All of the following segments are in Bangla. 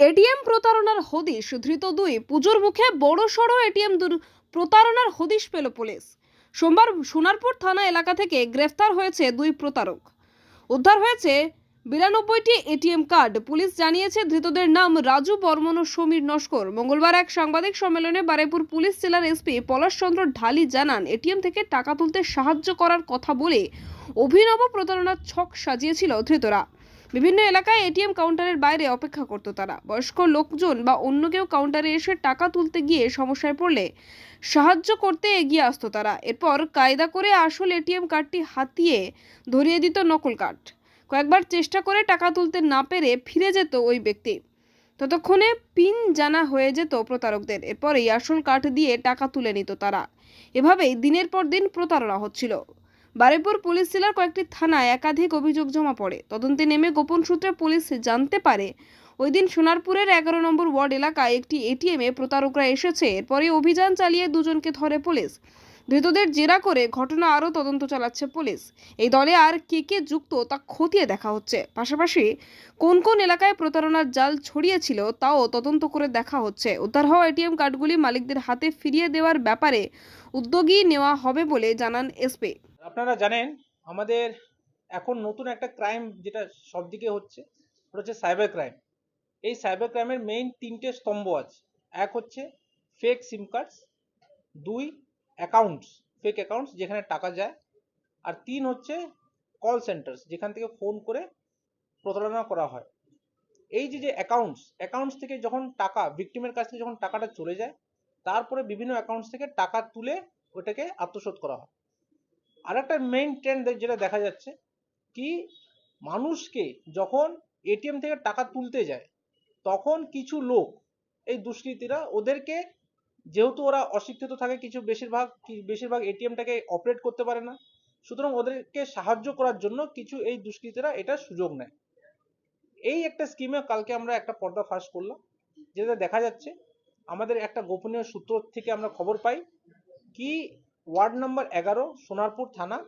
এটিএম প্রতারণার হদিশ, ধৃত দুই পুজোর মুখে বড় সড়ো এটিএম প্রতারণার হদিশ পেল পুলিশ। সোমবার সোনারপুর থানা এলাকা থেকে গ্রেফতার হয়েছে দুই প্রতারক। উদ্ধার হয়েছে বিরানব্বইটি এটিএম কার্ড। পুলিশ জানিয়েছে, ধৃতদের নাম রাজু বর্মন ও সমীর নস্কর। মঙ্গলবার এক সাংবাদিক সম্মেলনে বারেপুর পুলিশ জেলার এসপি পলাশচন্দ্র ঢালি জানান, এটিএম থেকে টাকা তুলতে সাহায্য করার কথা বলে অভিনব প্রতারণার ছক সাজিয়েছিল ধৃতরা। বিভিন্ন এলাকায় এটিএম কাউন্টারের বাইরে অপেক্ষা করত তারা। বয়স্ক লোকজন বা অন্য কেউ কাউন্টারে এসে টাকা তুলতে গিয়ে সমস্যায় পড়লে সাহায্য করতে এগিয়ে আসতো তারা। এরপর কায়দা করে আসল এটিএম কার্ডটি হাতিয়ে ধরিয়ে দিত নকল কার্ড। কয়েকবার চেষ্টা করে টাকা তুলতে না পেরে ফিরে যেত ওই ব্যক্তি। ততক্ষণে পিন জানা হয়ে যেত প্রতারকদের। এরপরেই আসল কার্ড দিয়ে টাকা তুলে নিত তারা। এভাবেই দিনের পর দিন প্রতারণা হচ্ছিল। বারেপুর পুলিশ জেলার কয়েকটি থানায় একাধিক অভিযোগ জমা পড়ে। তদন্তে নেমে গোপন সূত্রে পুলিশ জানতে পারে ওই দিন সোনারপুরের এগারো নম্বর ওয়ার্ড এলাকায় একটি এটিএমে প্রতারকরা এসেছে। এরপরে অভিযান চালিয়ে দুজনকে ধরে পুলিশ। ধৃতদের জেরা করে ঘটনা আরও তদন্ত চালাচ্ছে পুলিশ। এই দলে আর কে কে যুক্ত তা খতিয়ে দেখা হচ্ছে। পাশাপাশি কোন কোন এলাকায় প্রতারণার জাল ছড়িয়েছিল তাও তদন্ত করে দেখা হচ্ছে। উদ্ধার হওয়া এটিএম কার্ডগুলি মালিকদের হাতে ফিরিয়ে দেওয়ার ব্যাপারে উদ্যোগী নেওয়া হবে বলে জানান এসপি আপনারা জানেন, আমাদের এখন নতুন একটা ক্রাইম যেটা সব দিকে হচ্ছে, ওটা হচ্ছে সাইবার ক্রাইম এই সাইবার ক্রাইমের মেইন তিনটে স্তম্ভ আছে। এক হচ্ছে ফেক সিম কার্ডস দুই অ্যাকাউন্টস ফেক অ্যাকাউন্টস যেখানে টাকা যায়, আর তিন হচ্ছে কল সেন্টার্স যেখান থেকে ফোন করে প্রতারণা করা হয়। এই যে যে অ্যাকাউন্টস অ্যাকাউন্টস থেকে যখন টাকা ভিকটিমের কাছ থেকে যখন টাকাটা চলে যায়, তারপরে বিভিন্ন অ্যাকাউন্টস থেকে টাকা তুলে ওটাকে আত্মসাৎ করা হয়। আর একটা মেইন ট্রেন্ড যেটা দেখা যাচ্ছে কি মানুষকে যখন এটিএম থেকে টাকা তুলতে যায়, তখন কিছু লোক, এই দুষ্কৃতীরা ওদেরকে, যেহেতু ওরা অশিক্ষিত থাকে, কিছু বেশিরভাগ বেশিরভাগ এটিএমটাকে অপারেট করতে পারে না, সুতরাং ওদেরকে সাহায্য করার জন্য কিছু এই দুষ্কৃতীরা এটা সুযোগ নেয়। এই একটা স্কিমে কালকে আমরা একটা পর্দা ফাঁস করলাম যেটা দেখা যাচ্ছে আমাদের একটা গোপনীয় সূত্র থেকে আমরা খবর পাই কি ওয়ার্ড নাম্বার এগারো, সোনারপুর থানা।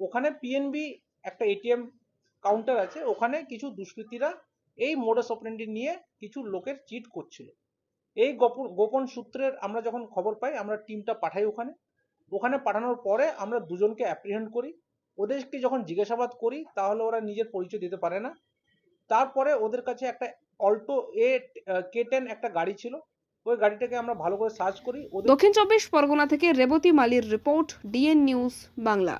ওখানে পিএনবি একটা এটিএম কাউন্টার আছে। ওখানে কিছু দুষ্কৃতীরা এই মোডাস অপারেন্ডি নিয়ে কিছু লোকের চিট করছিল। এই গোপন গোপন সূত্রের আমরা যখন খবর পাই, আমরা টিমটা পাঠাই ওখানে। ওখানে পাঠানোর পরে আমরা দুজনকে অ্যাপ্রিহেন্ড করি। ওদেরকে যখন জিজ্ঞাসাবাদ করি, তাহলে ওরা নিজের পরিচয় দিতে পারে না। তারপরে ওদের কাছে একটা অল্টো এ কে টেন একটা গাড়ি ছিল। ওই গাড়িটাকে আমরা ভালো করে সার্চ করি দক্ষিণ চব্বিশ পরগনা থেকে রেবতী মালির রিপোর্ট ডিএন নিউজ বাংলা।